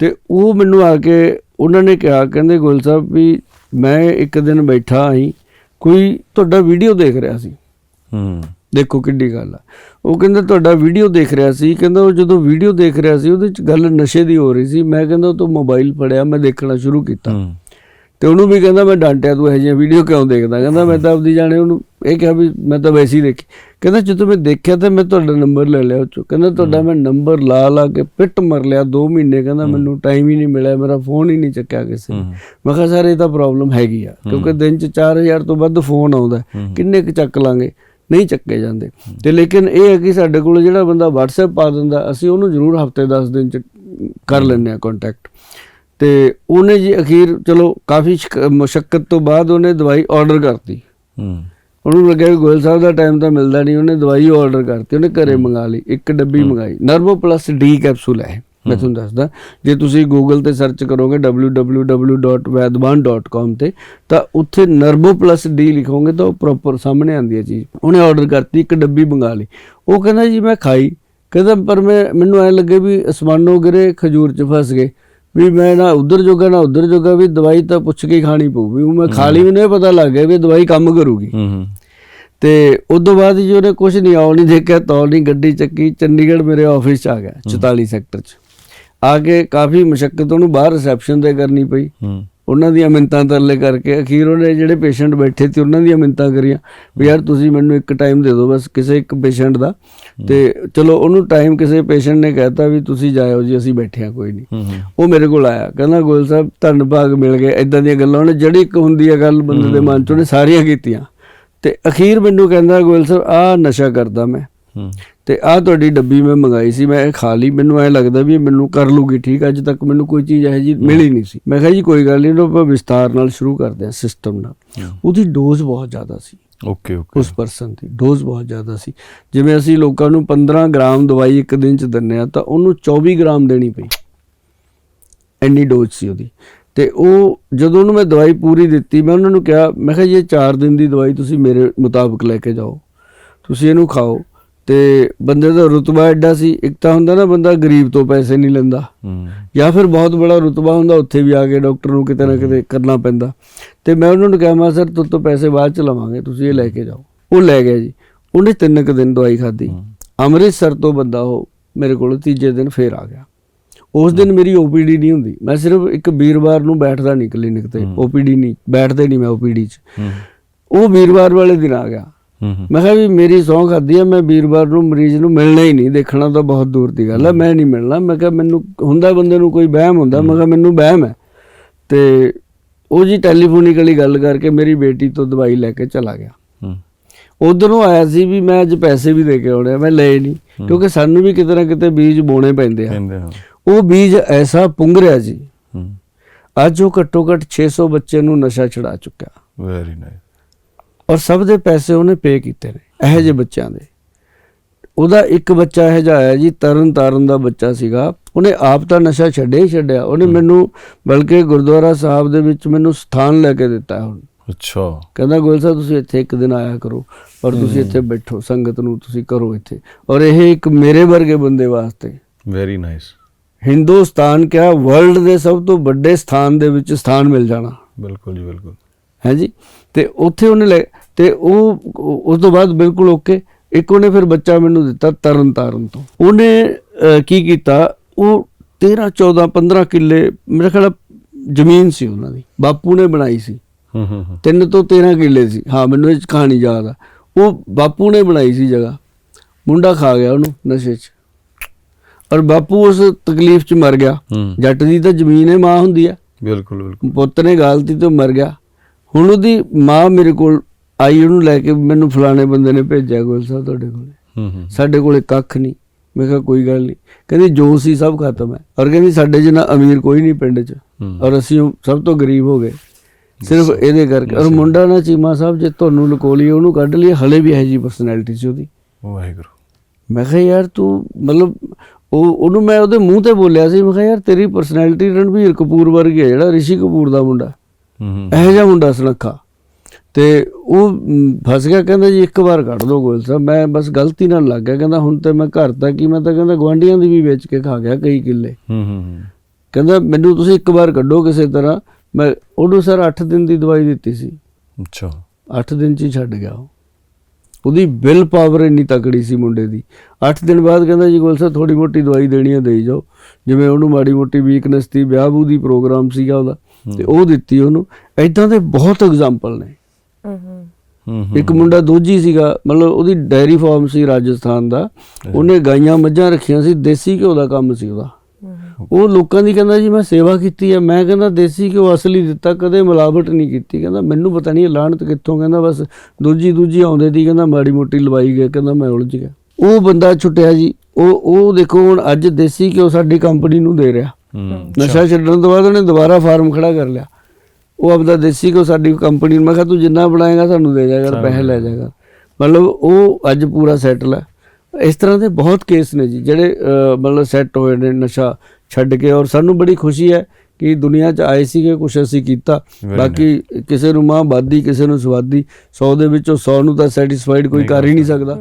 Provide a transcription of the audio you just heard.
ਤੇ ਉਹ ਮੈਨੂੰ ਆ ਕੇ ਉਹਨਾਂ ਨੇ ਕਿਹਾ ਕਹਿੰਦੇ ਗੋਇਲ ਸਾਹਿਬ ਵੀ ਮੈਂ ਇੱਕ ਦਿਨ ਬੈਠਾ ਆਈ ਕੋਈ ਤੁਹਾਡਾ ਵੀਡੀਓ ਦੇਖ ਰਿਹਾ ਸੀ। ਹੂੰ। ਦੇਖੋ ਕਿੱਡੀ ਗੱਲ ਆ। ਉਹ ਕਹਿੰਦਾ ਤੁਹਾਡਾ ਵੀਡੀਓ ਦੇਖ ਰਿਹਾ ਸੀ ਕਹਿੰਦਾ ਉਹ ਜਦੋਂ ਵੀਡੀਓ ਦੇਖ ਰਿਹਾ ਸੀ ਉਹਦੇ ਚ ਗੱਲ ਨਸ਼ੇ ਦੀ ਹੋ ਰਹੀ ਸੀ। ਮੈਂ ਕਹਿੰਦਾ ਉਹ ਤੋਂ ਮੋਬਾਈਲ ਫੜਿਆ ਮੈਂ ਦੇਖਣਾ ਸ਼ੁਰੂ ਕੀਤਾ। ਹੂੰ। ਤੇ ਉਹਨੂੰ ਵੀ ਕਹਿੰਦਾ ਮੈਂ ਡਾਂਟਿਆ ਤੂੰ ਇਹ ਜਿਹੀਆਂ ਵੀਡੀਓ ਕਿਉਂ ਦੇਖਦਾ? ਕਹਿੰਦਾ ਮੈਂ ਤਾਂ ਆਪਦੀ ਜਾਣੇ ਉਹਨੂੰ ਇਹ ਕਿਹਾ ਵੀ ਮੈਂ ਤਾਂ ਵੈਸੇ ਹੀ ਦੇਖੀ। ਕਹਿੰਦਾ ਜਦੋਂ ਮੈਂ ਦੇਖਿਆ ਤਾਂ ਮੈਂ ਤੁਹਾਡਾ ਨੰਬਰ ਲੈ ਲਿਆ ਉਹ ਚੋਂ ਕਹਿੰਦਾ ਤੁਹਾਡਾ ਮੈਂ ਨੰਬਰ ਲਾ ਲਾ ਕੇ ਪਿੱਟ ਮਰ ਲਿਆ 2 ਮਹੀਨੇ। ਕਹਿੰਦਾ ਮੈਨੂੰ ਟਾਈਮ ਹੀ ਨਹੀਂ ਮਿਲਿਆ ਮੇਰਾ ਫੋਨ ਹੀ ਨਹੀਂ ਚੱਕਿਆ ਕਿਸੇ ਨੇ। ਮੈਂ ਕਿਹਾ ਸਰ ਇਹ ਤਾਂ ਪ੍ਰੋਬਲਮ ਹੈਗੀ ਆ। ਕਿਉਂਕਿ ਦਿਨ ਚ 4000 ਤੋਂ ਵੱਧ ਫੋਨ ਆਉਂਦਾ। ਕਿੰਨੇ ਕੁ ਚੱਕ ਲਾਂਗੇ? ਨਹੀਂ ਚੱਕੇ ਜਾਂਦੇ। ਤੇ ਲੇਕਿਨ ਇਹ ਹੈ ਕਿ ਸਾਡੇ ਕੋਲ ਜਿਹੜਾ ਬੰਦਾ WhatsApp ਪਾ ਦਿੰਦਾ ਅਸੀਂ ਉਹਨੂੰ ਜ਼ਰੂਰ ਹਫ਼ਤੇ 10 ਦਿਨ ਚ ਕਰ ਲੈਂਦੇ ਆ ਕੰਟੈਕਟ ਤੇ ਉਹਨੇ ਜੀ ਅਖੀਰ ਚਲੋ ਕਾਫੀ ਮੁਸ਼ਕਲ ਤੋਂ ਬਾਅਦ ਉਹਨੇ ਦਵਾਈ ਆਰਡਰ ਕਰਤੀ। ਹੂੰ। ਉਹਨੂੰ ਲੱਗਿਆ ਕਿ ਗੋਇਲ ਸਾਹਿਬ ਦਾ ਟਾਈਮ ਤਾਂ ਮਿਲਦਾ ਨਹੀਂ ਉਹਨੇ ਦਵਾਈ ਆਰਡਰ ਕਰਤੀ ਉਹਨੇ ਘਰੇ ਮੰਗਾ ਲਈ ਇੱਕ ਡੱਬੀ ਮੰਗਾਈ। ਨਰਵੋ ਪਲੱਸ ਡੀ ਕੈਪਸੂਲ ਹੈ ਮੈਂ ਤੁਹਾਨੂੰ ਦੱਸਦਾ। ਜੇ ਤੁਸੀਂ ਗੂਗਲ ਤੇ ਸਰਚ ਕਰੋਗੇ www.vedban.com ਤੇ ਤਾਂ ਉੱਥੇ ਨਰਵੋ ਪਲੱਸ ਡੀ ਲਿਖੋਗੇ ਤਾਂ ਉਹ ਪ੍ਰੋਪਰ ਸਾਹਮਣੇ ਆਉਂਦੀ ਹੈ ਚੀਜ਼। ਉਹਨੇ ਆਰਡਰ ਕਰਤੀ ਇੱਕ ਡੱਬੀ ਮੰਗਾ ਲਈ। ਉਹ ਕਹਿੰਦਾ ਜੀ ਮੈਂ ਖਾਈ। ਕਹਿੰਦਾ ਪਰ ਮੈਂ ਮੈਨੂੰ ਐ ਲੱਗੇ ਵੀ ਅਸਮਾਨੋਂ ਗਿਰੇ ਖਜੂਰ 'ਚ ਫਸ ਗਏ। ਵੀ ਮੈਂ ਨਾ ਉਧਰ ਜੋਗਾ ਨਾ ਉਧਰ ਜੋਗਾ ਵੀ ਦਵਾਈ ਤਾਂ ਪੁੱਛ ਕੇ ਖਾਣੀ ਪਊ ਵੀ ਉਹ ਮੈਂ ਖਾ ਲਈ ਮੈਨੂੰ ਇਹ ਪਤਾ ਲੱਗ ਗਿਆ ਵੀ ਦਵਾਈ ਕੰਮ ਕਰੂਗੀ। ਤੇ ਉਸ ਤੋਂ ਬਾਅਦ ਜੀ ਉਹਨੇ ਕੁਝ ਨਹੀਂ ਆਉ ਨਹੀਂ ਦੇਖਿਆ ਤੌਲ ਨਹੀਂ ਗੱਡੀ ਚੱਕੀ। ਚੰਡੀਗੜ੍ਹ ਮੇਰੇ ਆਫਿਸ ਚ ਆ ਗਿਆ 44 ਸੈਕਟਰ ਚ। ਆ ਕੇ ਕਾਫੀ ਮੁਸ਼ਕਲ ਉਹਨੂੰ ਬਾਹਰ ਰਿਸੈਪਸ਼ਨ ਤੇ ਕਰਨੀ ਪਈ। ਉਹਨਾਂ ਦੀਆਂ ਮਿੰਤਾਂ ਤਰਲੇ ਕਰਕੇ ਅਖੀਰ ਉਹਨੇ ਜਿਹੜੇ ਪੇਸ਼ੈਂਟ ਬੈਠੇ ਸੀ ਉਹਨਾਂ ਦੀਆਂ ਮਿੰਤਾਂ ਕਰੀਆਂ ਵੀ ਯਾਰ ਤੁਸੀਂ ਮੈਨੂੰ ਇੱਕ ਟਾਈਮ ਦੇ ਦਿਓ ਬਸ ਕਿਸੇ ਇੱਕ ਪੇਸ਼ੈਂਟ ਦਾ। ਤੇ ਚਲੋ ਉਹਨੂੰ ਟਾਈਮ ਕਿਸੇ ਪੇਸ਼ੈਂਟ ਨੇ ਕਹਿਤਾ ਵੀ ਤੁਸੀਂ ਜਾਇਓ ਜੀ ਅਸੀਂ ਬੈਠੇ ਹਾਂ ਕੋਈ ਨਹੀਂ ਉਹ ਮੇਰੇ ਕੋਲ ਆਇਆ ਕਹਿੰਦਾ ਗੋਇਲ ਸਾਹਿਬ ਧੰਨ ਭਾਗ ਮਿਲ ਗਏ ਇਦਾਂ ਦੀਆਂ ਗੱਲਾਂ ਉਹਨੇ ਜਿਹੜੀ ਇੱਕ ਹੁੰਦੀ ਆ ਗੱਲ ਬੰਦੇ ਦੇ ਮਨ ਚ ਉਹਨੇ ਸਾਰੀਆਂ ਕੀਤੀਆਂ। ਤੇ ਅਖੀਰ ਮੈਨੂੰ ਕਹਿੰਦਾ ਗੋਇਲ ਸਾਹਿਬ ਆ ਨਸ਼ਾ ਕਰਦਾ ਮੈਂ। ਤੇ ਆ ਤੁਹਾਡੀ ਡੱਬੀ ਮੈਂ ਮੰਗਾਈ ਸੀ ਮੈਂ ਇਹ ਖਾ ਲਈ ਮੈਨੂੰ ਐ ਲੱਗਦਾ ਵੀ ਇਹ ਮੈਨੂੰ ਕਰ ਲੂਗੀ ਠੀਕ ਅੱਜ ਤੱਕ ਮੈਨੂੰ ਕੋਈ ਚੀਜ਼ ਇਹੋ ਜੀ ਮਿਲੀ ਨਹੀਂ ਸੀ। ਮੈਂ ਕਿਹਾ ਜੀ ਕੋਈ ਗੱਲ ਨਹੀਂ ਆਪਾਂ ਵਿਸਤਾਰ ਨਾਲ ਸ਼ੁਰੂ ਕਰਦੇ ਹਾਂ ਸਿਸਟਮ ਨਾਲ। ਉਹਦੀ ਡੋਜ਼ ਬਹੁਤ ਜ਼ਿਆਦਾ ਸੀ। ਓਕੇ ਓਕੇ ਉਸ ਪਰਸਨ ਦੀ ਡੋਜ਼ ਬਹੁਤ ਜ਼ਿਆਦਾ ਸੀ। ਜਿਵੇਂ ਅਸੀਂ ਲੋਕਾਂ ਨੂੰ 15 ਗ੍ਰਾਮ ਦਵਾਈ ਇੱਕ ਦਿਨ ਚ ਦਿੰਨੇ ਆ ਤਾਂ ਉਹਨੂੰ 24 ਗ੍ਰਾਮ ਦੇਣੀ ਪਈ। ਇੰਨੀ ਡੋਜ਼ ਸੀ ਉਹਦੀ। ਤੇ ਉਹ ਜਦੋਂ ਉਹਨੂੰ ਮੈਂ ਦਵਾਈ ਪੂਰੀ ਦਿੱਤੀ ਮੈਂ ਉਹਨਾਂ ਨੂੰ ਕਿਹਾ ਮੈਂ ਕਿਹਾ ਇਹ 4 ਦਿਨ ਦੀ ਦਵਾਈ ਤੁਸੀਂ ਮੇਰੇ ਮੁਤਾਬਕ ਲੈ ਕੇ ਜਾਓ। ਤੁਸੀਂ ਇਹਨੂੰ ਖਾਓ। ਤੇ ਬੰਦੇ ਦਾ ਰੁਤਬਾ ਐਡਾ ਸੀ ਇੱਕ ਤਾਂ ਹੁੰਦਾ ਨਾ ਬੰਦਾ ਗਰੀਬ ਤੋਂ ਪੈਸੇ ਨਹੀਂ ਲੈਂਦਾ। ਜਾਂ ਫਿਰ ਬਹੁਤ ਬੜਾ ਰੁਤਬਾ ਹੁੰਦਾ ਉੱਥੇ ਵੀ ਆ ਕੇ ਡਾਕਟਰ ਨੂੰ ਕਿਤੇ ਨਾ ਕਿਤੇ ਕਰਨਾ ਪੈਂਦਾ। ਤੇ ਮੈਂ ਉਹਨਾਂ ਨੂੰ ਕਿਹਾ ਮੈਂ ਸਰ ਤੁਰ ਤੋਂ ਪੈਸੇ ਬਾਅਦ ਚ ਲਵਾਂਗੇ ਤੁਸੀਂ ਇਹ ਲੈ ਕੇ ਜਾਓ। ਉਹ ਲੈ ਗਿਆ ਜੀ। ਉਹਨੇ ਤਿੰਨ ਕੁ ਦਿਨ ਦਵਾਈ ਖਾਧੀ। ਅੰਮ੍ਰਿਤਸਰ ਤੋਂ ਬੰਦਾ ਉਹ ਮੇਰੇ ਕੋਲ ਤੀਜੇ ਦਿਨ ਫੇਰ ਆ ਗਿਆ। ਉਸ ਦਿਨ ਮੇਰੀ ਓਪੀਡੀ ਨਹੀਂ ਹੁੰਦੀ। ਮੈਂ ਸਿਰਫ ਇੱਕ ਵੀਰਵਾਰ ਨੂੰ ਬੈਠਦਾ ਨਹੀਂ ਕਲੀਨਿਕ ਤੇ। ਓਪੀਡੀ ਨਹੀਂ ਬੈਠਦੇ ਨਹੀਂ ਮੈਂ ਓਪੀਡੀ 'ਚ। ਉਹ ਵੀਰਵਾਰ ਵਾਲੇ ਦਿਨ ਆ ਗਿਆ। ਮੈਂ ਕਿਹਾ ਵੀ ਮੇਰੀ ਸੌਂ ਖਾਦੀ ਆ ਮੈਂ ਵੀਰਵਾਰ ਨੂੰ ਮਰੀਜ਼ ਨੂੰ ਮਿਲਣਾ ਹੀ ਨਹੀਂ ਦੇਖਣਾ ਤਾਂ ਬਹੁਤ ਦੂਰ ਦੀ ਗੱਲ ਆ ਮੈਂ ਨਹੀਂ ਮਿਲਣਾ। ਮੈਂ ਕਿਹਾ ਮੈਨੂੰ ਹੁੰਦਾ ਬੰਦੇ ਨੂੰ ਕੋਈ ਵਹਿਮ ਹੁੰਦਾ ਮੈਂ ਕਿਹਾ ਮੈਨੂੰ ਵਹਿਮ ਹੈ। ਤੇ ਉਹ ਜੀ ਟੈਲੀਫੋਨਿਕਲੀ ਗੱਲ ਕਰਕੇ ਮੇਰੀ ਬੇਟੀ ਤੋਂ ਦਵਾਈ ਲੈ ਕੇ ਚਲਾ ਗਿਆ। ਹੂੰ। ਉਧਰੋਂ ਆਇਆ ਸੀ ਵੀ ਮੈਂ ਅੱਜ ਪੈਸੇ ਵੀ ਦੇ ਕੇ ਆਉਣੇ ਆ, ਮੈਂ ਲਏ ਨਹੀਂ ਕਿਉਂਕਿ ਸਾਨੂੰ ਵੀ ਕਿਤੇ ਨਾ ਕਿਤੇ ਬੀਜ ਬੋਣੇ ਪੈਂਦੇ ਆ। ਉਹ ਬੀਜ ਐਸਾ ਪੁੰਗ ਰਿਹਾ ਜੀ। ਅੱਜ ਉਹ ਘੱਟੋ ਘੱਟ 600 ਬੱਚੇ ਨੂੰ ਨਸ਼ਾ ਛਡਾ ਚੁੱਕਿਆ। ਵੈਰੀ ਨਾਈਸ ਔਰ ਸਭ ਦੇ ਪੈਸੇ ਉਹਨੇ ਪੇ ਕੀਤੇ ਨੇ ਇਹੋ ਜਿਹੇ ਬੱਚਿਆਂ ਦੇ। ਉਹਦਾ ਇੱਕ ਬੱਚਾ ਇਹੋ ਜਿਹਾ ਆਇਆ ਜੀ ਤਰਨ ਤਾਰਨ ਦਾ ਬੱਚਾ ਸੀਗਾ। ਉਹਨੇ ਆਪ ਤਾਂ ਨਸ਼ਾ ਛੱਡਿਆ ਹੀ ਛੱਡਿਆ। ਉਹਨੇ ਮੈਨੂੰ ਬਲਕਿ ਗੁਰਦੁਆਰਾ ਸਾਹਿਬ ਦੇ ਵਿੱਚ ਮੈਨੂੰ ਸਥਾਨ ਲੈ ਕੇ ਦਿੱਤਾ ਹੁਣ। ਅੱਛਾ। ਕਹਿੰਦਾ ਗੋਇਲ ਸਾਹਿਬ ਤੁਸੀਂ ਇੱਥੇ ਇੱਕ ਦਿਨ ਆਇਆ ਕਰੋ ਪਰ ਤੁਸੀਂ ਇੱਥੇ ਬੈਠੋ ਸੰਗਤ ਨੂੰ ਤੁਸੀਂ ਕਰੋ ਇੱਥੇ। ਔਰ ਇਹ ਇੱਕ ਮੇਰੇ ਵਰਗੇ ਬੰਦੇ ਵਾਸਤੇ। ਵੈਰੀ ਨਾਈਸ ਹਿੰਦੁਸਤਾਨ ਕਿਆ ਵਰਲਡ ਦੇ ਸਭ ਤੋਂ ਵੱਡੇ ਸਥਾਨ ਦੇ ਵਿੱਚ ਸਥਾਨ ਮਿਲ ਜਾਣਾ। ਬਿਲਕੁਲ ਜੀ ਬਿਲਕੁਲ। ਹੈ ਜੀ? ਤੇ ਉੱਥੇ ਉਹਨੇ ਲੈ ਤੇ ਉਹ ਉਸ ਤੋਂ ਬਾਅਦ ਬਿਲਕੁਲ ਓਕੇ ਇੱਕ ਉਹਨੇ ਫਿਰ ਬੱਚਾ ਮੈਨੂੰ ਦਿੱਤਾ ਤਰਨ ਤਾਰਨ ਤੋਂ। ਉਹਨੇ ਕੀ ਕੀਤਾ? ਉਹ 13 14 15 ਕਿੱਲੇ ਮੇਰੇ ਖਿਆਲ ਜ਼ਮੀਨ ਸੀ ਉਹਨਾਂ ਦੀ। ਬਾਪੂ ਨੇ ਬਣਾਈ ਸੀ। ਹੂੰ ਹੂੰ ਤਿੰਨ ਤੋਂ 13 ਕਿੱਲੇ ਸੀ। ਹਾਂ ਮੈਨੂੰ ਇਹ ਕਹਾਣੀ ਯਾਦ ਆ। ਉਹ ਬਾਪੂ ਨੇ ਬਣਾਈ ਸੀ ਜਗ੍ਹਾ। ਮੁੰਡਾ ਖਾ ਗਿਆ ਉਹਨੂੰ ਨਸ਼ੇ 'ਚ। ਔਰ ਬਾਪੂ ਉਸ ਤਕਲੀਫ 'ਚ ਮਰ ਗਿਆ। ਜੱਟ ਦੀ ਤਾਂ ਜ਼ਮੀਨ ਹੈ ਮਾਂ ਹੁੰਦੀ ਆ। ਬਿਲਕੁਲ ਬਿਲਕੁਲ। ਪੁੱਤ ਨੇ ਗਾਲਤੀ ਤੋਂ ਮਰ ਗਿਆ। ਹੁਣ ਉਹਦੀ ਮਾਂ ਮੇਰੇ ਕੋਲ ਆਈ ਉਹਨੂੰ ਲੈ ਕੇ ਮੈਨੂੰ ਫਲਾਣੇ ਬੰਦੇ ਨੇ ਭੇਜਿਆ ਗੋਲ ਸਾਹਿਬ ਤੁਹਾਡੇ ਕੋਲ। ਹੂੰ ਹੂੰ। ਸਾਡੇ ਕੋਲੇ ਕੱਖ ਨਹੀਂ। ਮੈਂ ਕਿਹਾ ਕੋਈ ਗੱਲ ਨਹੀਂ। ਕਹਿੰਦੀ ਜੋ ਸੀ ਸਭ ਖਤਮ ਹੈ। ਔਰ ਕਹਿੰਦੀ ਸਾਡੇ ਜਿੰਨਾ ਅਮੀਰ ਕੋਈ ਨਹੀਂ ਪਿੰਡ 'ਚ। ਔਰ ਅਸੀਂ ਸਭ ਤੋਂ ਗਰੀਬ ਹੋ ਗਏ। ਸਿਰਫ ਇਹਦੇ ਕਰਕੇ। ਔਰ ਮੁੰਡਾ ਨਾ ਚੀਮਾ ਸਾਹਿਬ ਜੇ ਤੁਹਾਨੂੰ ਲੁਕੋ ਲਈ ਉਹਨੂੰ ਕੱਢ ਲਈ ਹਲੇ ਵੀ ਹੈ ਜੀ ਪਰਸਨੈਲਿਟੀ ਸੀ ਉਹਦੀ। ਵਾਹਿਗੁਰੂ। ਮੈਂ ਕਿਹਾ ਯਾਰ ਤੂੰ ਮਤਲਬ ਉਹ ਉਹਨੂੰ ਮੈਂ ਉਹਦੇ ਮੂੰਹ ਤੇ ਬੋਲਿਆ ਸੀ। ਮੈਂ ਕਿਹਾ ਯਾਰ ਤੇਰੀ ਪਰਸਨੈਲਿਟੀ ਰਣਵੀਰ ਕਪੂਰ ਵਰਗੀ ਹੈ ਜਿਹੜਾ ਰਿਸ਼ੀ ਕਪੂਰ ਦਾ ਮੁੰਡਾ। ਹੂੰ ਹੂੰ। ਇਹੋ ਜਿਹਾ ਮੁੰਡਾ ਸੁਨੱਖਾ। ਤੇ ਉਹ ਫਸ ਗਿਆ ਕਹਿੰਦਾ ਜੀ ਇੱਕ ਵਾਰ ਕੱਢ ਦੋ ਗੋਲ ਸਾਹਿਬ। ਮੈਂ ਬਸ ਗਲਤੀ ਨਾਲ ਲੱਗ ਗਿਆ ਕਹਿੰਦਾ ਹੁਣ ਤੇ ਮੈਂ ਘਰ ਤੱਕ ਹੀ ਮੈਂ ਤਾਂ ਕਹਿੰਦਾ ਗਵਾਂਢੀਆਂ ਦੀ ਵੀ ਵੇਚ ਕੇ ਖਾ ਗਿਆ ਕਈ ਕਿੱਲੇ। ਹੂੰ ਹੂੰ ਹੂੰ। ਕਹਿੰਦਾ ਮੈਨੂੰ ਤੁਸੀਂ ਇੱਕ ਵਾਰ ਕੱਢੋ ਕਿਸੇ ਤਰ੍ਹਾਂ। ਮੈਂ ਉਹਨੂੰ ਸਰ 8 ਦਿਨ ਦੀ ਦਵਾਈ ਦਿੱਤੀ ਸੀ। ਅੱਛਾ। 8 ਦਿਨ ਚ ਹੀ ਛੱਡ ਗਿਆ ਉਹ। ਉਹਦੀ ਬਿਲ ਪਾਵਰ ਇੰਨੀ ਤਕੜੀ ਸੀ ਮੁੰਡੇ ਦੀ। 8 ਦਿਨ ਬਾਅਦ ਕਹਿੰਦਾ ਜੀ ਗੋਲ ਸਾਹਿਬ ਥੋੜੀ ਮੋਟੀ ਦਵਾਈ ਦੇਣੀ ਹੈ ਦੇਈ ਜਾਓ। ਜਿਵੇਂ ਉਹਨੂੰ ਮਾੜੀ ਮੋਟੀ ਵੀਕਨੈਸ ਸੀ ਵਿਆਹ ਬੂ ਦੀ ਪ੍ਰੋਗਰਾਮ ਸੀਗਾ ਉਹਦਾ। ਤੇ ਉਹ ਦਿੱਤੀ ਉਹਨੂੰ। ਐਦਾਂ ਦੇ ਬਹੁਤ ਐਗਜ਼ਾਮਪਲ ਨੇ। ਇੱਕ ਮੁੰਡਾ ਦੋਜੀ ਸੀਗਾ ਮਤਲਬ ਉਹਦੀ ਡੈਰੀ ਫਾਰਮ ਸੀ ਰਾਜਸਥਾਨ ਦਾ। ਉਹਨੇ ਗਾਈਆਂ ਮੱਝਾਂ ਰੱਖੀਆਂ ਸੀ ਦੇਸੀ ਘਿਓ ਦਾ ਕੰਮ ਸੀ ਉਹਦਾ। ਉਹ ਲੋਕਾਂ ਦੀ ਕਹਿੰਦਾ ਜੀ ਮੈਂ ਸੇਵਾ ਕੀਤੀ ਹੈ। ਮੈਂ ਕਹਿੰਦਾ ਦੇਸੀ ਘਿਓ ਅਸਲੀ ਦਿੱਤਾ ਕਦੇ ਮਿਲਾਵਟ ਨਹੀਂ ਕੀਤੀ। ਕਹਿੰਦਾ ਮੈਨੂੰ ਪਤਾ ਨਹੀਂ ਲਾਹਣਤ ਕਿੱਥੋਂ? ਕਹਿੰਦਾ ਬਸ ਦੂਜੀ ਦੂਜੀ ਆਉਂਦੇ ਦੀ ਕਹਿੰਦਾ ਮਾੜੀ ਮੋਟੀ ਲਵਾਈ ਗਿਆ ਕਹਿੰਦਾ ਮੈਂ ਉਲਝ ਗਿਆ। ਉਹ ਬੰਦਾ ਛੁੱਟਿਆ ਜੀ। ਉਹ ਉਹ ਦੇਖੋ ਹੁਣ ਅੱਜ ਦੇਸੀ ਘਿਓ ਸਾਡੀ ਕੰਪਨੀ ਨੂੰ ਦੇ ਰਿਹਾ। ਨਸ਼ਾ ਛੱਡਣ ਤੋਂ ਬਾਅਦ ਉਹਨੇ ਦੁਬਾਰਾ ਫਾਰਮ ਖੜਾ ਕਰ ਲਿਆ। ਉਹ ਆਪਦਾ ਦੇਸੀ ਕੋ ਸਾਡੀ ਕੰਪਨੀ ਨੂੰ ਮੈਂ ਕਿਹਾ ਤੂੰ ਜਿੰਨਾ ਬਣਾਏਗਾ ਸਾਨੂੰ ਦੇ ਜਾਏਗਾ ਪੈਸੇ ਲੈ ਜਾਏਗਾ। ਮਤਲਬ ਉਹ ਅੱਜ ਪੂਰਾ ਸੈਟਲ ਹੈ। ਇਸ ਤਰ੍ਹਾਂ ਦੇ ਬਹੁਤ ਕੇਸ ਨੇ ਜੀ ਜਿਹੜੇ ਮਤਲਬ ਸੈੱਟ ਹੋਏ ਨੇ ਨਸ਼ਾ ਛੱਡ ਕੇ ਔਰ ਸਾਨੂੰ ਬੜੀ ਖੁਸ਼ੀ ਹੈ ਕਿ ਦੁਨੀਆ 'ਚ ਆਏ ਸੀਗੇ ਕੁਛ ਅਸੀਂ ਕੀਤਾ। ਬਾਕੀ ਕਿਸੇ ਨੂੰ ਮਾਂ ਬਾਦੀ ਕਿਸੇ ਨੂੰ ਸਵਾਦੀ 100 ਦੇ ਵਿੱਚੋਂ 100 ਨੂੰ ਤਾਂ ਸੈਟੀਸਫਾਈਡ ਕੋਈ ਕਰ ਹੀ ਨਹੀਂ ਸਕਦਾ।